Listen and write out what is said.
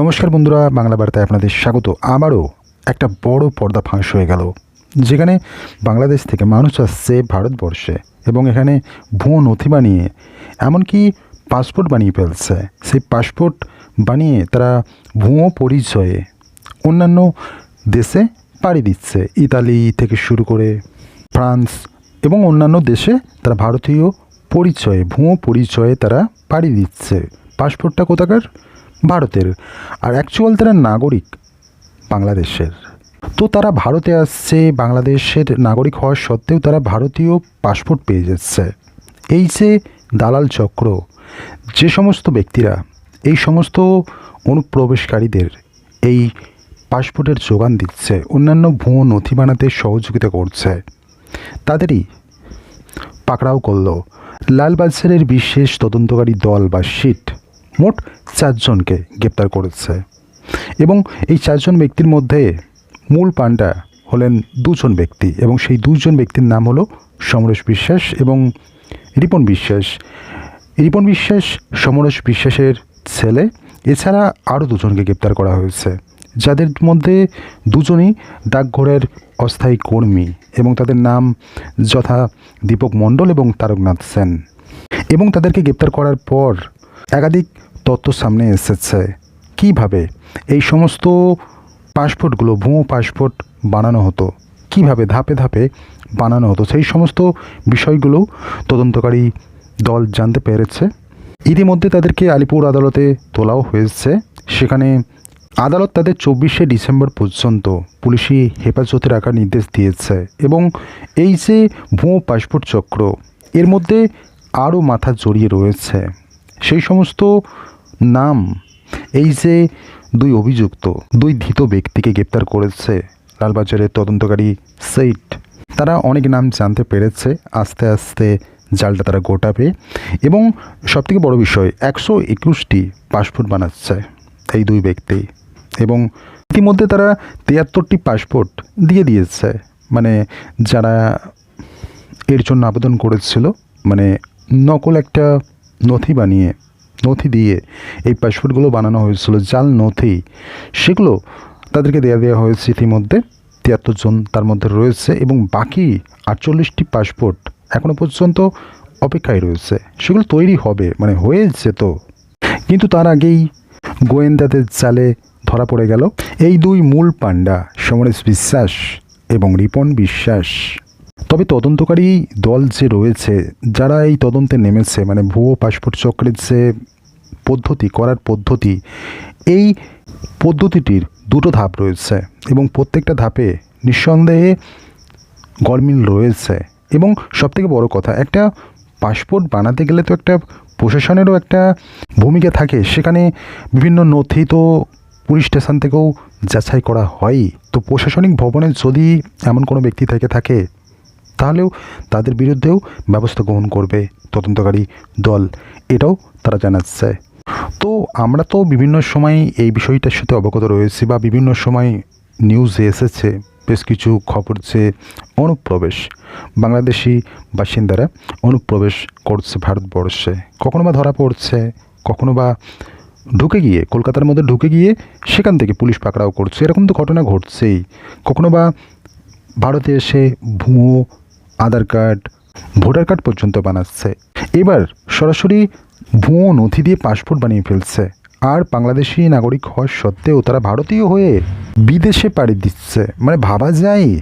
নমস্কার বন্ধুরা, বাংলা বার্তায় আপনাদের স্বাগত। আবারও একটা বড় পর্দা ফাঁস হয়ে গেল, যেখানে বাংলাদেশ থেকে মানুষ আসছে ভারতবর্ষে এবং এখানে ভুয়ো নথি বানিয়ে, এমনকি পাসপোর্ট বানিয়ে ফেলছে। সেই পাসপোর্ট বানিয়ে তারা ভুয়ো পরিচয়ে অন্যান্য দেশে পাড়ি দিচ্ছে। ইতালি থেকে শুরু করে ফ্রান্স এবং অন্যান্য দেশে তারা ভারতীয় পরিচয়ে, ভুয়ো পরিচয়ে তারা পাড়ি দিচ্ছে। পাসপোর্টটা কোথাকার? ভারতের। আর অ্যাকচুয়াল তারা নাগরিক বাংলাদেশের। তো তারা ভারতে আসছে, বাংলাদেশের নাগরিক হওয়া সত্ত্বেও তারা ভারতীয় পাসপোর্ট পেয়ে যাচ্ছে। এই যে দালাল চক্র, যে সমস্ত ব্যক্তিরা, এই সমস্ত অনুপ্রবেশকারীদের এই পাসপোর্টের যোগান দিচ্ছে, অন্যান্য ভুয়ো নথি বানাতে সহযোগিতা করছে, তাদেরই পাকড়াও করল। লালবাজারের বিশেষ তদন্তকারী দল বা শিট মোট চারজনকে গ্রেপ্তার করেছে। এবং এই চারজন ব্যক্তির মধ্যে মূল পান্ডা হলেন দুজন ব্যক্তি এবং সেই দুজন ব্যক্তির নাম হলো সমরেশ বিশ্বাস এবং রিপন বিশ্বাস। রিপন বিশ্বাস, সমরেশ বিশ্বাসের ছেলে, এছাড়া আরও দুজনকে গ্রেপ্তার করা হয়েছে। যাদের মধ্যে দুজনই ডাকঘরের অস্থায়ী কর্মী এবং তাদের নাম যথা দীপক মণ্ডল এবং তারকনাথ সেন। এবং তাদেরকে গ্রেপ্তার করার পর একাধিক তথ্য সামনে এসেছে। কীভাবে এই সমস্ত পাসপোর্টগুলো ভুয়ো পাসপোর্ট বানানো হতো? কীভাবে ধাপে ধাপে বানানো হতো? সেই সমস্ত বিষয়গুলো তদন্তকারী দল জানতে পেরেছে। ইতিমধ্যে তাদেরকে আলিপুর আদালতে তোলাও হয়েছে। সেখানে আদালত তাদের চব্বিশে ডিসেম্বর পর্যন্ত পুলিশি হেফাজতে রাখার নির্দেশ দিয়েছে এবং এই যে ভুয়ো পাসপোর্ট চক্র, এর মধ্যে আরও মাথা জড়িয়ে রয়েছে। সেই সমস্ত নাম। এই যে দুই অভিযুক্ত, দুই ধৃত ব্যক্তিকে গ্রেপ্তার করেছে লালবাজারের তদন্তকারী সেইট, তারা অনেক নাম জানতে পেরেছে, আস্তে আস্তে জালটা তারা গোটাবে এবং সবথেকে বড় বিষয়, একশো একুশটি পাসপোর্ট বানাচ্ছে এই দুই ব্যক্তি এবং ইতিমধ্যে তারা তিয়াত্তরটি পাসপোর্ট দিয়ে দিয়েছে। মানে যারা এর জন্য আবেদন করেছিল মানে নকল একটা নথি বানিয়ে নথি দিয়ে এই পাসপোর্টগুলো বানানো হয়েছিল, জাল নথি। সেগুলো তাদেরকে দেওয়া দেওয়া হয়েছে ইতিমধ্যে। তিয়াত্তর জন তার মধ্যে রয়েছে এবং বাকি আটচল্লিশটি পাসপোর্ট এখনও পর্যন্ত অপেক্ষায় রয়েছে। সেগুলো তৈরি হবে মানে হয়েছে তো। কিন্তু তার আগেই গোয়েন্দাদের জালে ধরা পড়ে গেল। এই দুই মূল পাণ্ডা, সমরেশ বিশ্বাস এবং রিপন বিশ্বাস। তবে তদন্তকারী দল যে রয়েছে, যারা এই তদন্তে নেমেছে মানে ভুয়ো পাসপোর্ট চক্রের যে পদ্ধতি, করার পদ্ধতি, এই পদ্ধতিটির দুটো ধাপ রয়েছে এবং প্রত্যেকটা ধাপে নিঃসন্দেহে গরমিল রয়েছে। এবং সবথেকে বড় কথা, একটা পাসপোর্ট বানাতে গেলে তো একটা প্রশাসনেরও একটা ভূমিকা থাকে। সেখানে বিভিন্ন নথি তো পুলিশ স্টেশন থেকেও যাচাই করা হয়। তো প্রশাসনিক ভবনে যদি এমন কোনো ব্যক্তি থেকে থাকে তাহলেও তাদের বিরুদ্ধেও ব্যবস্থা গ্রহণ করবে তদন্তকারী দল। এটাও তারা জানাচ্ছে। তো আমরা তো বিভিন্ন সময় এই বিষয়টার সাথে অবগত রয়েছি বা বিভিন্ন সময় নিউজে এসেছে, বেশ কিছু খবর যে অনুপ্রবেশ, বাংলাদেশি বাসিন্দারা অনুপ্রবেশ করছে ভারতবর্ষে। কখনো বা ধরা পড়ছে, কখনো বা ঢুকে গিয়ে, কলকাতার মধ্যে ঢুকে গিয়ে সেখান থেকে পুলিশ পাকড়াও করছে। এরকম তো ঘটনা ঘটছেই। কখনো বা ভারতে এসে ভুয়ো আধার কার্ড, ভোটার কার্ড পর্যন্ত বানাচ্ছে। এবার সরাসরি ভুয়ো নথি দিয়ে পাসপোর্ট বানিয়ে ফেলছে। আর বাংলাদেশি নাগরিক হওয়ার সত্ত্বেও তারা ভারতীয় হয়ে বিদেশে পাড়ি দিচ্ছে। মানে ভাবা যায়।